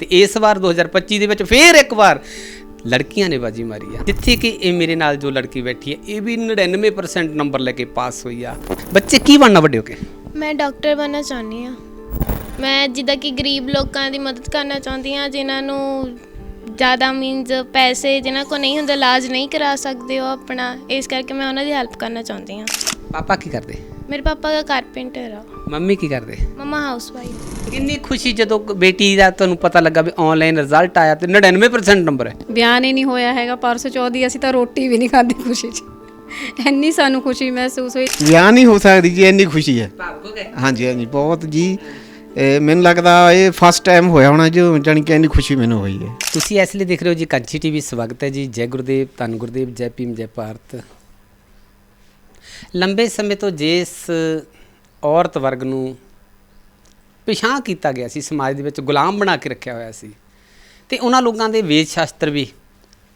ਤੇ ਇਸ ਵਾਰ 2025 ਦੇ ਵਿੱਚ ਫੇਰ ਇੱਕ ਵਾਰ ਲੜਕੀਆਂ ਨੇ ਬਾਜੀ ਮਾਰੀ ਆ। ਜਿੱਥੇ ਕਿ ਇਹ ਮੇਰੇ ਨਾਲ ਜੋ ਲੜਕੀ ਬੈਠੀ ਹੈ ਇਹ ਵੀ 99% ਨੰਬਰ ਲੈ ਕੇ ਪਾਸ ਹੋਈ ਆ। ਬੱਚੇ ਕੀ ਬਣਨਾ ਵੱਡੇ ਹੋ ਕੇ? ਮੈਂ ਡਾਕਟਰ ਬਣਨਾ ਚਾਹੁੰਦੀ ਹਾਂ ਮੈਂ ਜਿੱਦਾਂ ਕਿ ਗਰੀਬ ਲੋਕਾਂ ਦੀ ਮਦਦ ਕਰਨਾ ਚਾਹੁੰਦੀ ਹਾਂ ਜਿਨ੍ਹਾਂ ਨੂੰ ਜ਼ਿਆਦਾ ਮੀਨਸ ਪੈਸੇ ਜਿਨ੍ਹਾਂ ਕੋ ਨਹੀਂ ਹੁੰਦਾ ਇਲਾਜ ਨਹੀਂ ਕਰਾ ਸਕਦੇ ਉਹ ਆਪਣਾ। ਇਸ ਕਰਕੇ ਮੈਂ ਉਹਨਾਂ ਦੀ ਹੈਲਪ ਕਰਨਾ ਚਾਹੁੰਦੀ ਹਾਂ ਪਾਪਾ ਕੀ ਕਰਦੇ? ਮੇਰੇ ਪਾਪਾ ਦਾ ਕਾਰਪੈਂਟਰ ਆ। ਮੰਮੀ ਕੀ ਕਰਦੇ? ਮਮਾ ਹਾਊਸ ਵਾਈਫ ਕਿੰਨੀ ਖੁਸ਼ੀ ਜਦੋਂ ਬੇਟੀ ਦਾ ਤੁਹਾਨੂੰ ਪਤਾ ਲੱਗਾ ਵੀ ਆਨਲਾਈਨ ਰਿਜ਼ਲਟ ਆਇਆ ਤੇ 99% ਨੰਬਰ ਹੈ। ਬਿਆਨ ਹੀ ਨਹੀਂ ਹੋਇਆ ਹੈਗਾ ਪਰਸੋਂ ਚੌਥੀ ਅਸੀਂ ਤਾਂ ਰੋਟੀ ਵੀ ਨਹੀਂ ਖਾਧੀ ਖੁਸ਼ੀ 'ਚ। ਇੰਨੀ ਸਾਨੂੰ ਖੁਸ਼ੀ ਮਹਿਸੂਸ ਹੋਈ। ਬਿਆਨ ਨਹੀਂ ਹੋ ਸਕਦੀ ਜੀ ਇੰਨੀ ਖੁਸ਼ੀ ਹੈ। ਹਾਂਜੀ ਹਾਂਜੀ ਬਹੁਤ ਜੀ। ਇਹ ਮੈਨੂੰ ਲੱਗਦਾ ਇਹ ਫਸਟ ਟਾਈਮ ਹੋਇਆ ਹੋਣਾ ਜੋ ਜਾਣੀ ਕਿ ਇੰਨੀ ਖੁਸ਼ੀ ਮੈਨੂੰ ਹੋਈ ਹੈ। ਤੁਸੀਂ ਇਸ ਲਈ ਦੇਖ ਰਹੇ ਹੋ ਜੀ ਕੰਚੀ ਟੀਵੀ ਸਵਾਗਤ ਹੈ ਜੀ। ਜੈ ਗੁਰਦੇਵ ਧੰਨ ਗੁਰਦੇਵ ਜੈ ਭੀਮ ਜੈ ਭਾਰਤ। ਲੰਬੇ ਸਮੇਂ ਤੋਂ ਜਿਸ ਔਰਤ ਵਰਗ ਨੂੰ ਪਿਛਾਂ ਕੀਤਾ ਗਿਆ ਸੀ ਸਮਾਜ ਦੇ ਵਿੱਚ, ਗੁਲਾਮ ਬਣਾ ਕੇ ਰੱਖਿਆ ਹੋਇਆ ਸੀ। ਤੇ ਉਹਨਾਂ ਲੋਕਾਂ ਦੇ ਵੇਦ ਸ਼ਾਸਤਰ ਵੀ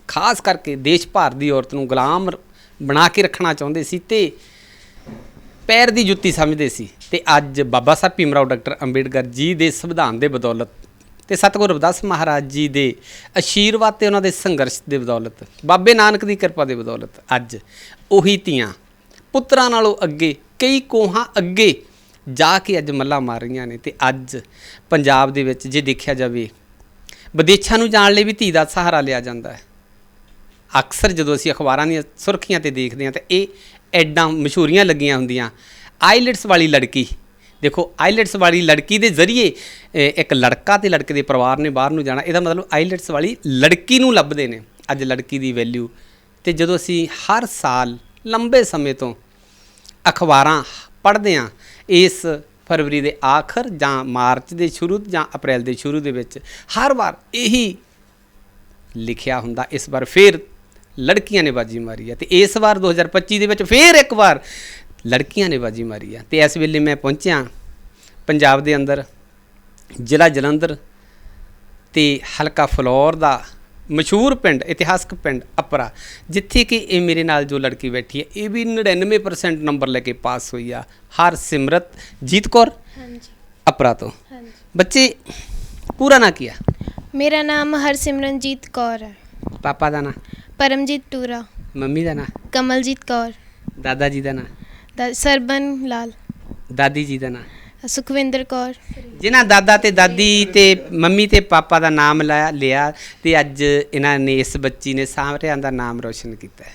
ਖਾਸ ਕਰਕੇ ਦੇਸ਼ ਭਾਰਤ ਦੀ ਔਰਤ ਨੂੰ ਗੁਲਾਮ ਬਣਾ ਕੇ ਰੱਖਣਾ ਚਾਹੁੰਦੇ ਸੀ ਤੇ ਪੈਰ ਦੀ ਜੁੱਤੀ ਸਮਝਦੇ ਸੀ। ਤੇ ਅੱਜ ਬਾਬਾ ਸਾਹਿਬ ਭੀਮਰਾਓ ਡਾਕਟਰ ਅੰਬੇਡਕਰ ਜੀ ਦੇ ਸੰਵਿਧਾਨ ਦੇ ਬਦੌਲਤ ਤੇ ਸਤਿਗੁਰੂ ਰਵਿਦਾਸ ਮਹਾਰਾਜ ਜੀ ਦੇ ਅਸ਼ੀਰਵਾਦ ਤੇ ਉਹਨਾਂ ਦੇ ਸੰਘਰਸ਼ ਦੇ ਬਦੌਲਤ, ਬਾਬੇ ਨਾਨਕ ਦੀ ਕਿਰਪਾ ਦੇ ਬਦੌਲਤ ਅੱਜ ਉਹੀ ਧੀਆਂ ਪੁੱਤਰਾਂ ਨਾਲੋਂ ਅੱਗੇ ਕਈ ਕੋਹਾਂ ਅੱਗੇ ਜਾ ਕੇ ਅੱਜ ਮੱਲਾ ਮਾਰ ਰਹੀਆਂ ਨੇ ਤੇ ਅੱਜ ਪੰਜਾਬ ਦੇ ਵਿੱਚ ਜੇ ਦੇਖਿਆ ਜਾਵੇ, ਵਿਦੇਸ਼ਾਂ ਨੂੰ ਜਾਣ ਲਈ ਵੀ ਧੀ ਦਾ ਸਹਾਰਾ ਲਿਆ ਜਾਂਦਾ ਹੈ। ਅਕਸਰ ਜਦੋਂ ਅਸੀਂ ਅਖਬਾਰਾਂ ਦੀਆਂ ਸੁਰਖੀਆਂ ਤੇ ਦੇਖਦੇ ਹਾਂ ਤਾਂ ਇਹ ਐਡਾਂ ਮਸ਼ਹੂਰੀਆਂ ਲੱਗੀਆਂ ਹੁੰਦੀਆਂ। ਆਈਲੈਟਸ ਵਾਲੀ ਲੜਕੀ, ਦੇਖੋ ਆਈਲੈਟਸ ਵਾਲੀ ਲੜਕੀ ਦੇ ਜ਼ਰੀਏ ਇੱਕ ਲੜਕਾ ਤੇ ਲੜਕੇ ਦੇ ਪਰਿਵਾਰ ਨੇ ਬਾਹਰ ਨੂੰ ਜਾਣਾ, ਇਹਦਾ ਮਤਲਬ ਆਈਲੈਟਸ ਵਾਲੀ ਲੜਕੀ ਨੂੰ ਲੱਭਦੇ ਨੇ ਅੱਜ ਲੜਕੀ ਦੀ ਵੈਲਿਊ। ਤੇ ਜਦੋਂ ਅਸੀਂ ਹਰ ਸਾਲ ਲੰਬੇ ਸਮੇਂ ਤੋਂ ਅਖਬਾਰਾਂ ਪੜ੍ਹਦੇ ਹਾਂ, ਇਸ ਫਰਵਰੀ ਦੇ ਆਖਰ ਜਾਂ ਮਾਰਚ ਦੇ ਸ਼ੁਰੂ ਜਾਂ ਅਪ੍ਰੈਲ ਦੇ ਸ਼ੁਰੂ ਦੇ ਵਿੱਚ ਹਰ ਵਾਰ ਇਹੀ ਲਿਖਿਆ ਹੁੰਦਾ, ਇਸ ਵਾਰ ਫੇਰ ਲੜਕੀਆਂ ਨੇ ਬਾਜੀ ਮਾਰੀ ਹੈ ਤੇ ਇਸ ਵਾਰ 2025 ਦੇ ਵਿੱਚ ਫੇਰ ਇੱਕ ਵਾਰ ਲੜਕੀਆਂ ਨੇ ਬਾਜੀ ਮਾਰੀ ਹੈ ਤੇ ਇਸ ਵੇਲੇ ਮੈਂ ਪਹੁੰਚਿਆ ਪੰਜਾਬ ਦੇ ਅੰਦਰ, ਜ਼ਿਲ੍ਹਾ ਜਲੰਧਰ ਤੇ ਹਲਕਾ ਫਲੌਰ ਦਾ ਮਸ਼ਹੂਰ ਪਿੰਡ ਇਤਿਹਾਸਕ ਪਿੰਡ ਅਪਰਾ ਜਿੱਥੇ ਕਿ ਇਹ ਮੇਰੇ ਨਾਲ ਜੋ ਲੜਕੀ ਬੈਠੀ ਹੈ ਇਹ ਵੀ 99% ਨੰਬਰ ਲੈ ਕੇ ਪਾਸ ਹੋਈ ਆ ਹਰ ਸਿਮਰਤ ਜੀਤ ਕੌਰ ਹਾਂਜੀ। ਅਪਰਾ ਤੋਂ। ਹਾਂਜੀ। ਬੱਚੇ ਪੂਰਾ ਨਾਂ ਕੀ ਆ? ਮੇਰਾ ਨਾਮ ਹਰਸਿਮਰਨਜੀਤ ਕੌਰ ਹੈ। ਪਾਪਾ ਦਾ ਨਾਂ? ਪਰਮਜੀਤ ਟੂਰਾ। ਮੰਮੀ ਦਾ ਨਾਂ? ਕਮਲਜੀਤ ਕੌਰ। ਦਾਦਾ ਜੀ ਦਾ ਨਾਂ? ਦਾ- ਸਰਬਨ ਲਾਲ। ਦਾਦੀ ਜੀ ਦਾ ਨਾਂ? ਸੁਖਵਿੰਦਰ ਕੌਰ। ਜਿਨ੍ਹਾਂ ਦਾਦਾ ਤੇ ਦਾਦੀ ਤੇ ਮੰਮੀ ਤੇ ਪਾਪਾ ਦਾ ਨਾਮ ਲਾਇਆ ਲਿਆ ਤੇ ਅੱਜ ਇਹਨਾਂ ਨੇ ਇਸ ਬੱਚੀ ਨੇ ਸਾਰਿਆਂ ਦਾ ਨਾਮ ਰੋਸ਼ਨ ਕੀਤਾ ਹੈ।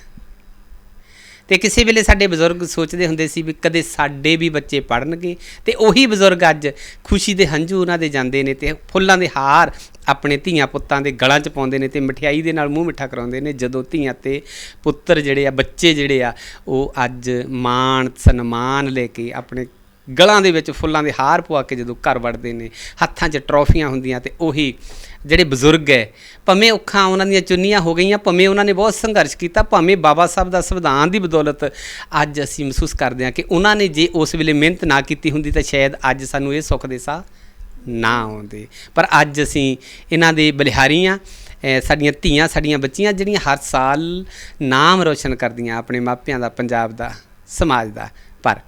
ਤੇ ਕਿਸੇ ਵੇਲੇ ਸਾਡੇ ਬਜ਼ੁਰਗ ਸੋਚਦੇ ਹੁੰਦੇ ਸੀ ਵੀ ਕਦੇ ਸਾਡੇ ਵੀ ਬੱਚੇ ਪੜਨਗੇ ਤੇ ਉਹੀ ਬਜ਼ੁਰਗ ਅੱਜ ਖੁਸ਼ੀ ਦੇ ਹੰਝੂ ਉਹਨਾਂ ਦੇ ਜਾਂਦੇ ਨੇ ਤੇ ਫੁੱਲਾਂ ਦੇ ਹਾਰ ਆਪਣੇ ਧੀਆਂ ਪੁੱਤਾਂ ਦੇ ਗਲਾਂ 'ਚ ਪਾਉਂਦੇ ਨੇ ਤੇ ਮਠਿਆਈ ਦੇ ਨਾਲ ਮੂੰਹ ਮਿੱਠਾ ਕਰਾਉਂਦੇ ਨੇ, ਜਦੋਂ ਧੀਆਂ ਤੇ ਪੁੱਤਰ ਜਿਹੜੇ ਆ, ਬੱਚੇ ਜਿਹੜੇ ਆ, ਉਹ ਅੱਜ ਮਾਣ, ਸਨਮਾਨ ਲੈ ਕੇ ਆਪਣੇ ਗਲਾਂ ਦੇ ਵਿੱਚ ਫੁੱਲਾਂ ਦੇ ਹਾਰ ਪਵਾ ਕੇ ਜਦੋਂ ਘਰ ਵੜਦੇ ਨੇ, ਹੱਥਾਂ 'ਚ ਟਰੋਫੀਆਂ ਹੁੰਦੀਆਂ ਤੇ ਉਹੀ ਜਿਹੜੇ ਬਜ਼ੁਰਗ ਹੈ ਭਾਵੇਂ ਔਖਾਂ ਉਹਨਾਂ ਦੀਆਂ ਚੁੰਨੀਆਂ ਹੋ ਗਈਆਂ, ਭਾਵੇਂ ਉਹਨਾਂ ਨੇ ਬਹੁਤ ਸੰਘਰਸ਼ ਕੀਤਾ, ਭਾਵੇਂ ਬਾਬਾ ਸਾਹਿਬ ਦਾ ਸੰਵਿਧਾਨ ਦੀ ਬਦੌਲਤ ਅੱਜ ਅਸੀਂ ਮਹਿਸੂਸ ਕਰਦੇ ਹਾਂ ਕਿ ਉਹਨਾਂ ਨੇ ਜੇ ਉਸ ਵੇਲੇ ਮਿਹਨਤ ਨਾ ਕੀਤੀ ਹੁੰਦੀ ਤਾਂ ਸ਼ਾਇਦ ਅੱਜ ਸਾਨੂੰ ਇਹ ਸੁੱਖ ਦੇ ਸਾਹ ਨਾ ਆਉਂਦੇ। ਪਰ ਅੱਜ ਅਸੀਂ ਇਹਨਾਂ ਦੇ ਬਲਿਹਾਰੀਆਂ ਸਾਡੀਆਂ ਧੀਆਂ, ਸਾਡੀਆਂ ਬੱਚੀਆਂ ਜਿਹੜੀਆਂ ਹਰ ਸਾਲ ਨਾਮ ਰੋਸ਼ਨ ਕਰਦੀਆਂ ਆਪਣੇ ਮਾਪਿਆਂ ਦਾ, ਪੰਜਾਬ ਦਾ, ਸਮਾਜ ਦਾ, ਪਰ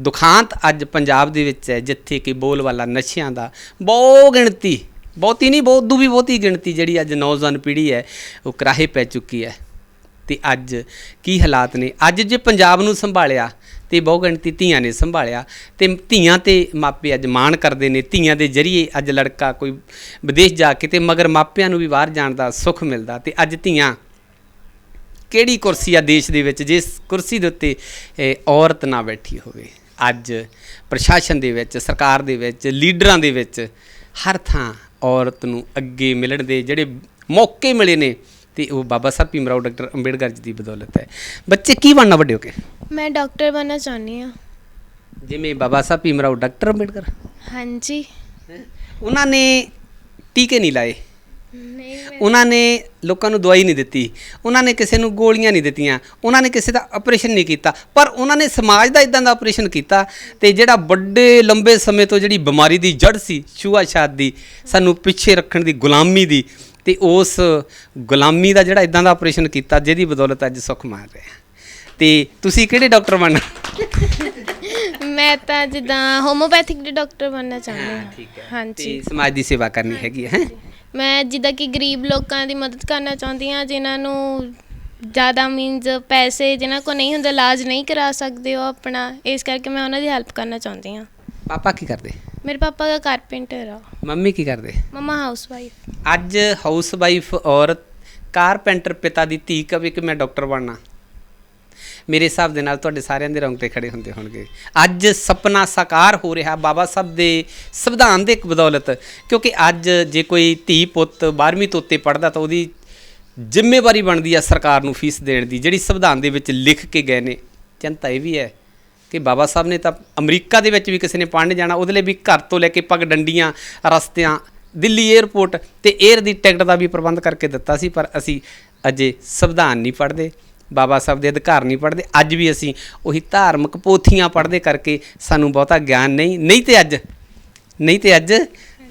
ਦੁਖਾਂਤ ਅੱਜ ਪੰਜਾਬ ਦੇ ਵਿੱਚ ਹੈ, ਜਿੱਥੇ ਕਿ ਬੋਲਵਾਲਾ ਨਸ਼ਿਆਂ ਦਾ ਬਹੁ ਗਿਣਤੀ, ਬਹੁਤੀ ਨਹੀਂ, ਬਹੁਤ ਦੂ ਵੀ ਬਹੁਤੀ ਗਿਣਤੀ ਜਿਹੜੀ ਅੱਜ ਨੌਜਵਾਨ ਪੀੜ੍ਹੀ ਹੈ, ਉਹ ਕਰਾਹੇ ਪੈ ਚੁੱਕੀ ਹੈ। ਤੇ ਅੱਜ ਕੀ ਹਾਲਾਤ ਨੇ? ਅੱਜ ਜੇ ਪੰਜਾਬ ਨੂੰ ਸੰਭਾਲਿਆ, ਤੇ ਬਹੁ ਗਿਣਤੀ ਧੀਆਂ ਨੇ ਸੰਭਾਲਿਆ, ਤੇ ਧੀਆਂ ਤੇ ਮਾਪੇ ਅੱਜ ਮਾਣ ਕਰਦੇ ਨੇ, ਧੀਆਂ ਦੇ ਜਰੀਏ ਅੱਜ ਲੜਕਾ ਕੋਈ ਵਿਦੇਸ਼ ਜਾ ਕੇ ਤੇ ਮਗਰ ਮਾਪਿਆਂ ਨੂੰ ਵੀ ਬਾਹਰ ਜਾਣ ਦਾ ਸੁੱਖ ਮਿਲਦਾ। ਤੇ ਅੱਜ ਧੀਆਂ ਕਿਹੜੀ ਕੁਰਸੀ ਆ ਦੇਸ਼ ਦੇ ਵਿੱਚ, ਜਿਸ ਕੁਰਸੀ ਦੇ ਉੱਤੇ ਔਰਤ ਨਾ ਬੈਠੀ ਹੋਵੇ? ਅੱਜ ਪ੍ਰਸ਼ਾਸਨ ਦੇ ਵਿੱਚ ਸਰਕਾਰ ਦੇ ਵਿੱਚ ਲੀਡਰਾਂ ਦੇ ਵਿੱਚ ਹਰ ਥਾਂ ਔਰਤ ਨੂੰ ਅੱਗੇ ਮਿਲਣ ਦੇ ਜਿਹੜੇ ਮੌਕੇ ਮਿਲੇ ਨੇ ਤੇ ਉਹ ਬਾਬਾ ਸਾਹਿਬ ਭੀਮਰਾਓ ਡਾਕਟਰ ਅੰਬੇਡਕਰ ਜੀ ਦੀ ਬਦੌਲਤ ਹੈ। ਬੱਚੇ ਕੀ ਬਣਨਾ ਵੱਡੇ ਹੋ ਕੇ? ਮੈਂ ਡਾਕਟਰ ਬਣਨਾ ਚਾਹੁੰਦੀ ਹਾਂ। ਜਿਵੇਂ ਬਾਬਾ ਸਾਹਿਬ ਭੀਮਰਾਓ ਡਾਕਟਰ ਅੰਬੇਡਕਰ? ਹਾਂਜੀ। ਉਹਨਾਂ ਨੇ ਟੀਕੇ ਨਹੀਂ ਲਾਏ। ਨਹੀਂ ਉਹਨਾਂ ਨੇ ਲੋਕਾਂ ਨੂੰ ਦਵਾਈ ਨਹੀਂ ਦਿੱਤੀ ਉਹਨਾਂ ਨੇ ਕਿਸੇ ਨੂੰ ਗੋਲੀਆਂ ਨਹੀਂ ਦਿੱਤੀਆਂ ਉਹਨਾਂ ਨੇ ਕਿਸੇ ਦਾ ਆਪਰੇਸ਼ਨ ਨਹੀਂ ਕੀਤਾ ਪਰ ਉਹਨਾਂ ਨੇ ਸਮਾਜ ਦਾ ਇਦਾਂ ਦਾ ਆਪਰੇਸ਼ਨ ਕੀਤਾ ਤੇ ਜਿਹੜਾ ਵੱਡੇ ਲੰਬੇ ਸਮੇਂ ਤੋਂ ਜਿਹੜੀ ਬਿਮਾਰੀ ਦੀ ਜੜ ਸੀ ਛੂਆਛਾਤ ਦੀ ਸਾਨੂੰ ਪਿੱਛੇ ਰੱਖਣ ਦੀ ਗੁਲਾਮੀ ਦੀ ਤੇ ਉਸ ਗੁਲਾਮੀ ਦਾ ਜਿਹੜਾ ਇਦਾਂ ਦਾ ਆਪਰੇਸ਼ਨ ਕੀਤਾ ਜਿਹਦੀ ਬਦੌਲਤ ਅੱਜ ਸੁੱਖ ਮਾਰ ਰਿਹਾ। ਤੇ ਤੁਸੀਂ ਕਿਹੜੇ ਡਾਕਟਰ ਬਣਨਾ? ਮੈਂ ਤਾਂ ਜਿੱਦਾਂ ਹੋਮੋਪੈਥਿਕ ਦੇ ਡਾਕਟਰ ਬਣਨਾ ਚਾਹੁੰਦੀ ਹਾਂ। ਠੀਕ ਹੈ। ਹਾਂਜੀ। ਤੇ ਸਮਾਜ ਦੀ ਸੇਵਾ ਕਰਨੀ ਹੈਗੀ ਹੈ ਹੈਂ? ਮੈਂ ਜਿੱਦਾਂ ਕਿ ਗਰੀਬ ਲੋਕਾਂ ਦੀ ਮਦਦ ਕਰਨਾ ਚਾਹੁੰਦੀ ਹਾਂ ਜਿਨ੍ਹਾਂ ਨੂੰ ਜ਼ਿਆਦਾ ਮੀਨਸ ਪੈਸੇ ਜਿਨ੍ਹਾਂ ਕੋਲ ਨਹੀਂ ਹੁੰਦੇ ਇਲਾਜ ਨਹੀਂ ਕਰਾ ਸਕਦੇ ਉਹ ਆਪਣਾ ਇਸ ਕਰਕੇ ਮੈਂ ਉਹਨਾਂ ਦੀ ਹੈਲਪ ਕਰਨਾ ਚਾਹੁੰਦੀ ਹਾਂ। ਪਾਪਾ ਕੀ ਕਰਦੇ? ਮੇਰੇ ਪਾਪਾ ਦਾ ਕਾਰਪੈਂਟਰ ਆ। ਮੰਮੀ ਕੀ ਕਰਦੇ? ਮਮਾ ਹਾਊਸਵਾਈਫ ਅੱਜ ਹਾਊਸ ਵਾਈਫ ਔਰਤ ਕਾਰਪੈਂਟਰ ਪਿਤਾ ਦੀ ਧੀ ਕਵੇ ਕਿ ਮੈਂ ਡਾਕਟਰ ਬਣਨਾ? ਮੇਰੇ ਹਿਸਾਬ ਦੇ ਨਾਲ ਤੁਹਾਡੇ ਸਾਰਿਆਂ ਦੇ ਰੌਂਗਟੇ ਖੜੇ ਹੁੰਦੇ ਹੋਣਗੇ। ਅੱਜ ਸੁਪਨਾ ਸਾਕਾਰ ਹੋ ਰਿਹਾ ਬਾਬਾ ਸਾਹਿਬ ਦੇ ਸੰਵਿਧਾਨ ਦੇ ਇੱਕ ਬਦੌਲਤ, ਕਿਉਂਕਿ ਅੱਜ ਜੇ ਕੋਈ ਧੀ ਪੁੱਤ 12ਵੀਂ ਤੋਂ ਉੱਤੇ ਪੜਦਾ ਤਾਂ ਉਹਦੀ ਜ਼ਿੰਮੇਵਾਰੀ ਬਣਦੀ ਆ ਸਰਕਾਰ ਨੂੰ ਫੀਸ ਦੇਣ ਦੀ, ਜਿਹੜੀ ਸੰਵਿਧਾਨ ਦੇ ਵਿੱਚ ਲਿਖ ਕੇ ਗਏ ਨੇ। ਚਿੰਤਾ ਇਹ ਵੀ ਹੈ ਕਿ ਬਾਬਾ ਸਾਹਿਬ ਨੇ ਤਾਂ ਅਮਰੀਕਾ ਦੇ ਵਿੱਚ ਵੀ ਕਿਸੇ ਨੇ ਪੜ੍ਹਨ ਜਾਣਾ, ਉਹਦੇ ਲਈ ਵੀ ਘਰ ਤੋਂ ਲੈ ਕੇ ਪਗ ਡੰਡੀਆਂ, ਰਸਤਿਆਂ, ਦਿੱਲੀ 에ਅਰਪੋਰਟ ਤੇ 에ਅਰ ਦੀ ਟਿਕਟ ਦਾ ਵੀ ਪ੍ਰਬੰਧ ਕਰਕੇ ਦਿੱਤਾ ਸੀ, ਪਰ ਅਸੀਂ ਅਜੇ ਸੰਵਿਧਾਨ ਨਹੀਂ ਪੜ੍ਹਦੇ। ਬਾਬਾ ਸਾਹਿਬ ਦੇ ਅਧਿਕਾਰ ਨਹੀਂ ਪੜ੍ਹਦੇ ਅੱਜ ਵੀ ਅਸੀਂ ਉਹੀ ਧਾਰਮਿਕ ਪੋਥੀਆਂ ਪੜ੍ਹਦੇ ਕਰਕੇ ਸਾਨੂੰ ਬਹੁਤਾ ਗਿਆਨ ਨਹੀਂ ਨਹੀਂ ਤੇ ਅੱਜ ਨਹੀਂ ਤੇ ਅੱਜ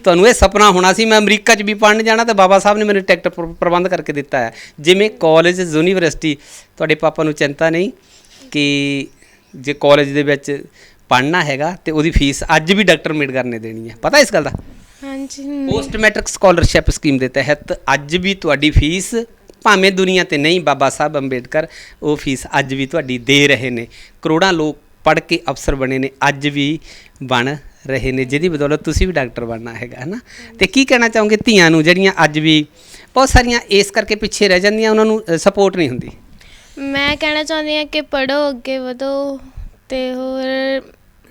ਤੁਹਾਨੂੰ ਇਹ ਸੁਪਨਾ ਹੋਣਾ ਸੀ ਮੈਂ ਅਮਰੀਕਾ 'ਚ ਵੀ ਪੜ੍ਹਨ ਜਾਣਾ ਤਾਂ ਬਾਬਾ ਸਾਹਿਬ ਨੇ ਮੈਨੂੰ ਟਿਕਟ ਪ੍ਰ- ਪ੍ਰਬੰਧ ਕਰਕੇ ਦਿੱਤਾ ਹੈ। ਜਿਵੇਂ ਕਾਲਜ ਯੂਨੀਵਰਸਿਟੀ ਤੁਹਾਡੇ ਪਾਪਾ ਨੂੰ ਚਿੰਤਾ ਨਹੀਂ ਕਿ ਜੇ ਕਾਲਜ ਦੇ ਵਿੱਚ ਪੜ੍ਹਨਾ ਹੈਗਾ ਤੇ ਉਹਦੀ ਫੀਸ ਅੱਜ ਵੀ ਡਾਕਟਰ ਮੇਡਗਰ ਨੇ ਦੇਣੀ ਹੈ। ਪਤਾ ਇਸ ਗੱਲ ਦਾ? ਹਾਂਜੀ। ਪੋਸਟ ਮੈਟ੍ਰਿਕ ਸਕਾਲਰਸ਼ਿਪ ਸਕੀਮ ਦੇ ਤਹਿਤ ਅੱਜ ਵੀ ਤੁਹਾਡੀ ਫੀਸ ਭਾਵੇਂ ਦੁਨੀਆ ਤੇ ਨਹੀਂ ਬਾਬਾ ਸਾਹਿਬ ਅੰਬੇਡਕਰ ਉਹ ਫੀਸ ਅੱਜ ਵੀ ਤੁਹਾਡੀ ਦੇ ਰਹੇ ਨੇ। ਕਰੋੜਾਂ ਲੋਕ ਪੜ੍ਹ ਕੇ ਅਫਸਰ ਬਣੇ ਨੇ ਅੱਜ ਵੀ ਬਣ ਰਹੇ ਨੇ ਜਿਹਦੀ ਬਦੌਲਤ ਤੁਸੀਂ ਵੀ ਡਾਕਟਰ ਬਣਨਾ ਹੈਗਾ ਹਨਾ? ਤੇ ਕੀ ਕਹਿਣਾ ਚਾਹੋਗੇ ਧੀਆਂ ਨੂੰ ਜਿਹੜੀਆਂ ਅੱਜ ਵੀ ਬਹੁਤ ਸਾਰੀਆਂ ਇਸ ਕਰਕੇ ਪਿੱਛੇ ਰਹਿ ਜਾਂਦੀਆਂ ਉਹਨਾਂ ਨੂੰ ਸਪੋਰਟ ਨਹੀਂ ਹੁੰਦੀ? ਮੈਂ ਕਹਿਣਾ ਚਾਹੁੰਦੀ ਹਾਂ ਕਿ ਪੜੋ ਅੱਗੇ ਵਧੋ ਤੇ ਹੋਰ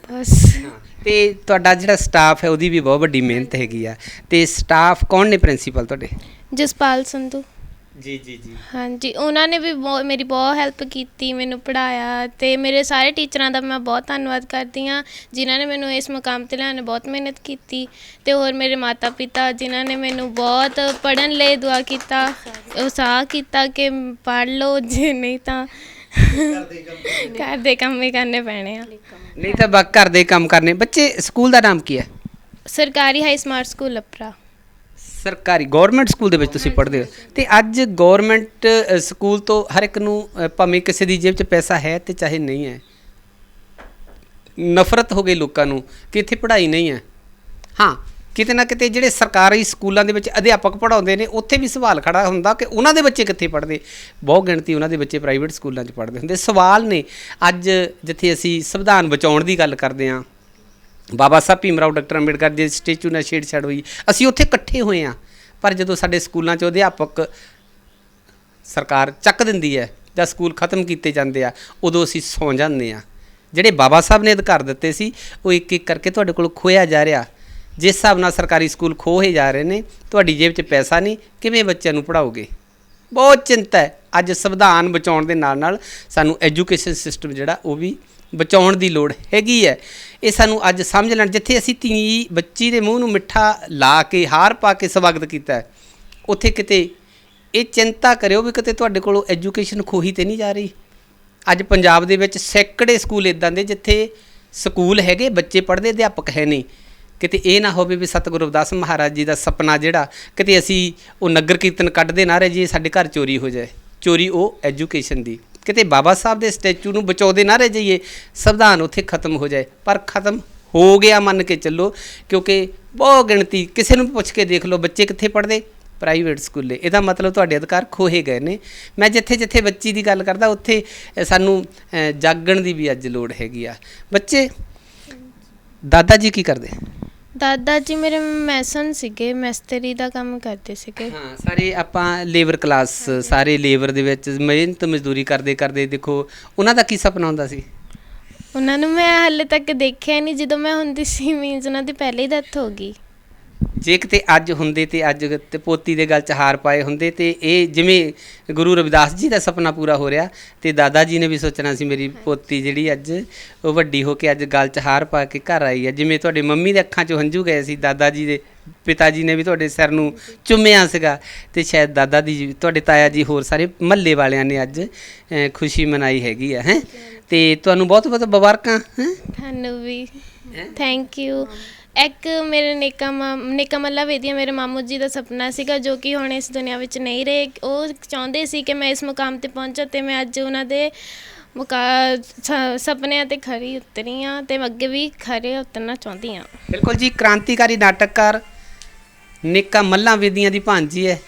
ਬਸ। ਤੇ ਤੁਹਾਡਾ ਜਿਹੜਾ ਸਟਾਫ ਹੈ ਉਹਦੀ ਵੀ ਬਹੁਤ ਵੱਡੀ ਮਿਹਨਤ ਹੈਗੀ ਆ। ਤੇ ਸਟਾਫ ਕੌਣ ਨੇ ਪ੍ਰਿੰਸੀਪਲ ਤੁਹਾਡੇ? ਜਸਪਾਲ ਸੰਧੂ। ਜੀ ਜੀ ਜੀ। ਹਾਂਜੀ ਉਹਨਾਂ ਨੇ ਵੀ ਬਹੁਤ ਮੇਰੀ ਬਹੁਤ ਹੈਲਪ ਕੀਤੀ ਮੈਨੂੰ ਪੜਾਇਆ ਤੇ ਮੇਰੇ ਸਾਰੇ ਟੀਚਰਾਂ ਦਾ ਮੈਂ ਬਹੁਤ ਧੰਨਵਾਦ ਕਰਦੀ ਹਾਂ ਜਿਨ੍ਹਾਂ ਨੇ ਮੈਨੂੰ ਇਸ ਮੁਕਾਮ ਤੇ ਲਿਆਉਣ ਬਹੁਤ ਮਿਹਨਤ ਕੀਤੀ ਤੇ ਹੋਰ ਮੇਰੇ ਮਾਤਾ ਪਿਤਾ ਜਿਨ੍ਹਾਂ ਨੇ ਮੈਨੂੰ ਬਹੁਤ ਪੜਨ ਲਈ ਦੁਆ ਕੀਤਾ ਉਤਸ਼ਾਹ ਕੀਤਾ ਕਿ ਪੜ ਲਓ ਜੇ ਨਹੀਂ ਤਾਂ ਘਰ ਦੇ ਕੰਮ ਹੀ ਕਰਨੇ ਪੈਣੇ ਆ। ਨਹੀਂ ਤਾਂ ਬਾ ਘਰ ਦੇ ਕੰਮ ਕਰਨੇ ਬੱਚੇ ਸਕੂਲ ਦਾ ਨਾਮ ਕੀ ਹੈ? ਸਰਕਾਰੀ ਹਾਈ ਸਮਾਰਟ ਸਕੂਲ ਅਪਰਾ। ਸਰਕਾਰੀ ਗਵਰਨਮੈਂਟ ਸਕੂਲ ਦੇ ਵਿੱਚ ਤੁਸੀਂ ਪੜ੍ਹਦੇ ਹੋ। ਤੇ ਅੱਜ ਗਵਰਨਮੈਂਟ ਸਕੂਲ ਤੋਂ ਹਰ ਇੱਕ ਨੂੰ ਅ, ਭਾਵੇਂ ਕਿਸੇ ਦੀ ਜੇਬ 'ਚ ਪੈਸਾ ਹੈ ਤੇ ਚਾਹੇ ਨਹੀਂ ਹੈ। ਨਫ਼ਰਤ ਹੋ ਗਈ ਲੋਕਾਂ ਨੂੰ ਕਿ ਇੱਥੇ ਪੜ੍ਹਾਈ ਨਹੀਂ ਹੈ। ਹਾਂ ਕਿਤੇ ਨਾ ਕਿਤੇ ਜਿਹੜੇ ਸਰਕਾਰੀ ਸਕੂਲਾਂ ਦੇ ਵਿੱਚ ਅਧਿਆਪਕ ਪੜ੍ਹਾਉਂਦੇ ਨੇ ਉੱਥੇ ਵੀ ਸਵਾਲ ਖੜਾ ਹੁੰਦਾ ਕਿ ਉਹਨਾਂ ਦੇ ਬੱਚੇ ਕਿੱਥੇ ਪੜ੍ਹਦੇ? ਬਹੁਤ ਗਿਣਤੀ ਉਹਨਾਂ ਦੇ ਬੱਚੇ ਪ੍ਰਾਈਵੇਟ ਸਕੂਲਾਂ 'ਚ ਪੜ੍ਹਦੇ ਹੁੰਦੇ। ਸਵਾਲ ਨੇ। ਅੱਜ ਜਿੱਥੇ ਅਸੀਂ ਸੰਵਿਧਾਨ ਬਚਾਉਣ ਦੀ ਗੱਲ ਕਰਦੇ ਹਾਂ ਬਾਬਾ ਸਾਹਿਬ ਭੀਮਰਾਓ ਡਾਕਟਰ ਅੰਬੇਡਕਰ ਦੇ ਸਟੇਚੂ ਨਾਲ ਛੇੜਛਾੜ ਹੋਈ। ਅਸੀਂ ਉੱਥੇ ਇਕੱਠੇ ਹੋਏ ਆ ਪਰ ਜਦੋਂ ਸਾਡੇ ਸਕੂਲਾਂ 'ਚ ਅਧਿਆਪਕ ਸਰਕਾਰ ਚੱਕ ਦਿੰਦੀ ਹੈ ਜਾਂ ਸਕੂਲ ਖਤਮ ਕੀਤੇ ਜਾਂਦੇ ਆ, ਉਦੋਂ ਅਸੀਂ ਸੌਂ ਜਾਂਦੇ ਆ ਜਿਹੜੇ ਬਾਬਾ ਸਾਹਿਬ ਨੇ ਅਧਿਕਾਰ ਦਿੱਤੇ ਸੀ, ਉਹ ਇੱਕ ਇੱਕ ਕਰਕੇ ਤੁਹਾਡੇ ਕੋਲ ਖੋਇਆ ਜਾ ਰਿਹਾ। ਜਿਸ ਹਿਸਾਬ ਨਾਲ ਸਰਕਾਰੀ ਸਕੂਲ ਖੋਹੇ ਜਾ ਰਹੇ ਨੇ, ਤੁਹਾਡੀ ਜੇਬ 'ਚ ਪੈਸਾ ਨਹੀਂ, ਕਿਵੇਂ ਬੱਚਿਆਂ ਨੂੰ ਪੜਾਓਗੇ ਬਹੁਤ ਚਿੰਤਾ ਹੈ। ਅੱਜ ਸੰਵਿਧਾਨ ਬਚਾਉਣ ਦੇ ਨਾਲ ਨਾਲ ਸਾਨੂੰ ਐਜੂਕੇਸ਼ਨ ਸਿਸਟਮ ਜਿਹੜਾ ਉਹ ਵੀ ਬਚਾਉਣ ਦੀ ਲੋੜ ਹੈਗੀ ਹੈ। ਇਹ ਸਾਨੂੰ ਅੱਜ ਸਮਝ ਲੈਣ, ਜਿੱਥੇ ਅਸੀਂ ਧੀ ਬੱਚੀ ਦੇ ਮੂੰਹ ਨੂੰ ਮਿੱਠਾ ਲਾ ਕੇ, ਹਾਰ ਪਾ ਕੇ ਸਵਾਗਤ ਕੀਤਾ ਉੱਥੇ ਕਿਤੇ ਇਹ ਚਿੰਤਾ ਕਰਿਓ ਵੀ ਕਿਤੇ ਤੁਹਾਡੇ ਕੋਲੋਂ ਐਜੂਕੇਸ਼ਨ ਖੋਹੀ ਤੇ ਨਹੀਂ ਜਾ ਰਹੀ। ਅੱਜ ਪੰਜਾਬ ਦੇ ਵਿੱਚ ਸੈਂਕੜੇ ਸਕੂਲ ਇਦਾਂ ਦੇ, ਜਿੱਥੇ ਸਕੂਲ ਹੈਗੇ, ਬੱਚੇ ਪੜ੍ਹਦੇ, ਅਧਿਆਪਕ ਹੈ ਨਹੀਂ। ਕਿਤੇ ਇਹ ਨਾ ਹੋਵੇ ਵੀ ਸਤਿਗੁਰੂ ਰਵਿਦਾਸ ਮਹਾਰਾਜ ਜੀ ਦਾ ਸੁਪਨਾ ਜਿਹੜਾ, ਕਿਤੇ ਅਸੀਂ ਉਹ ਨਗਰ ਕੀਰਤਨ ਕੱਢਦੇ ਨਾ ਰਹੇ ਜੀ ਸਾਡੇ ਘਰ ਚੋਰੀ ਹੋ ਜਾਏ। ਚੋਰੀ ਉਹ ਐਜੂਕੇਸ਼ਨ ਦੀ। ਕਿਤੇ ਬਾਬਾ ਸਾਹਿਬ ਦੇ ਸਟੈਚੂ ਨੂੰ ਬਚਾਉਂਦੇ ਨਾ ਰਹਿ ਜਾਈਏ, ਸੰਵਿਧਾਨ ਉੱਥੇ ਖਤਮ ਹੋ ਜਾਏ। ਪਰ ਖਤਮ ਹੋ ਗਿਆ ਮੰਨ ਕੇ ਚੱਲੋ, ਕਿਉਂਕਿ ਬਹੁਤ ਗਿਣਤੀ, ਕਿਸੇ ਨੂੰ ਪੁੱਛ ਕੇ ਦੇਖ ਲਓ, ਬੱਚੇ ਕਿੱਥੇ ਪੜ੍ਹਦੇ? ਪ੍ਰਾਈਵੇਟ ਸਕੂਲੇ ਇਹਦਾ ਮਤਲਬ ਤੁਹਾਡੇ ਅਧਿਕਾਰ ਖੋਹੇ ਗਏ ਨੇ। ਮੈਂ ਜਿੱਥੇ ਜਿੱਥੇ ਬੱਚੀ ਦੀ ਗੱਲ ਕਰਦਾ, ਉੱਥੇ ਸਾਨੂੰ ਜਾਗਣ ਦੀ ਵੀ ਅੱਜ ਲੋੜ ਹੈਗੀ ਆ। ਬੱਚੇ, ਦਾਦਾ ਜੀ ਕੀ ਕਰਦੇ? ਦਾਦਾ ਜੀ ਮੇਰੇ ਮੈਸਨ ਸੀਗੇ ਮਿਸਤਰੀ ਦਾ ਕੰਮ ਕਰਦੇ ਸੀਗੇ। ਹਾਂ ਸਾਰੇ ਆਪਾਂ ਲੇਬਰ ਕਲਾਸ ਸਾਰੇ ਲੇਬਰ ਦੇ ਵਿੱਚ ਮਿਹਨਤ ਮਜ਼ਦੂਰੀ ਕਰਦੇ ਕਰਦੇ ਦੇਖੋ ਉਹਨਾਂ ਦਾ ਕੀ ਸੁਪਨਾ ਹੁੰਦਾ ਸੀ? ਉਹਨਾਂ ਨੂੰ ਮੈਂ ਹਾਲੇ ਤੱਕ ਦੇਖਿਆ ਨਹੀਂ ਜਦੋਂ ਮੈਂ ਹੁੰਦੀ ਸੀ ਮੀਨਸ ਉਹਨਾਂ ਦੀ ਪਹਿਲੇ ਹੀ ਡੈਥ ਹੋ ਗਈ। ਜੇ ਕਿਤੇ ਅੱਜ ਹੁੰਦੇ ਤੇ ਅੱਜ ਤੇ ਪੋਤੀ ਦੇ ਗਲ 'ਚ ਹਾਰ ਪਾਏ ਹੁੰਦੇ ਤੇ ਇਹ ਜਿਵੇਂ ਗੁਰੂ ਰਵਿਦਾਸ ਜੀ ਦਾ ਸੁਪਨਾ ਪੂਰਾ ਹੋ ਰਿਹਾ ਤੇ ਦਾਦਾ ਜੀ ਨੇ ਵੀ ਸੋਚਣਾ ਸੀ ਮੇਰੀ ਪੋਤੀ ਜਿਹੜੀ ਅੱਜ ਉਹ ਵੱਡੀ ਹੋ ਕੇ ਅੱਜ ਗਲ 'ਚ ਹਾਰ ਪਾ ਕੇ ਘਰ ਆਈ ਹੈ। ਜਿਵੇਂ ਤੁਹਾਡੇ ਮੰਮੀ ਦੇ ਅੱਖਾਂ 'ਚੋਂ ਹੰਝੂ ਗਏ ਸੀ ਦਾਦਾ ਜੀ ਦੇ ਪਿਤਾ ਜੀ ਨੇ ਵੀ ਤੁਹਾਡੇ ਸਿਰ ਨੂੰ ਚੁੰਮਿਆ ਸੀਗਾ ਤੇ ਸ਼ਾਇਦ ਦਾਦਾ ਦੀ ਜੀ- ਤੁਹਾਡੇ ਤਾਇਆ ਜੀ ਹੋਰ ਸਾਰੇ ਮਹੱਲੇ ਵਾਲਿਆਂ ਨੇ ਅੱਜ ਖੁਸ਼ੀ ਮਨਾਈ ਹੈਗੀ ਆ ਹੈ? ਤੇ ਤੁਹਾਨੂੰ ਬਹੁਤ ਬਹੁਤ ਮੁਬਾਰਕਾਂ ਹੈ? ਤੁਹਾਨੂੰ ਵੀ। ਥੈਂਕ ਯੂ ਇੱਕ ਮੇਰੇ ਨੇਕਾ ਮਾਮ ਨੇਕਾ ਮੱਲਾ ਵੇਦੀਆਂ ਮੇਰੇ ਮਾਮੂ ਜੀ ਦਾ ਸੁਪਨਾ ਸੀਗਾ ਜੋ ਕਿ ਹੁਣ ਇਸ ਦੁਨੀਆ ਵਿੱਚ ਨਹੀਂ ਰਹੇ। ਉਹ ਚਾਹੁੰਦੇ ਸੀ ਕਿ ਮੈਂ ਇਸ ਮੁਕਾਮ ਤੇ ਪਹੁੰਚਾਂ ਤੇ ਮੈਂ ਅੱਜ ਉਹਨਾਂ ਦੇ ਮੁਕਾ, ਸ- ਸੁਪਨਿਆਂ ਤੇ ਖਰੀ ਉਤਰੀ ਹਾਂ ਤੇ ਮੈਂ ਅੱਗੇ ਵੀ ਖਰੇ ਉਤਰਨਾ ਚਾਹੁੰਦੀ ਹਾਂ। ਬਿਲਕੁਲ ਜੀ, ਕ੍ਰਾਂਤੀਕਾਰੀ ਨਾਟਕਕਾਰ ਨੇਕਾ ਮੱਲਾਂ ਵੇਦੀਆਂ ਦੀ ਭਾਂਜੀ ਹੈ।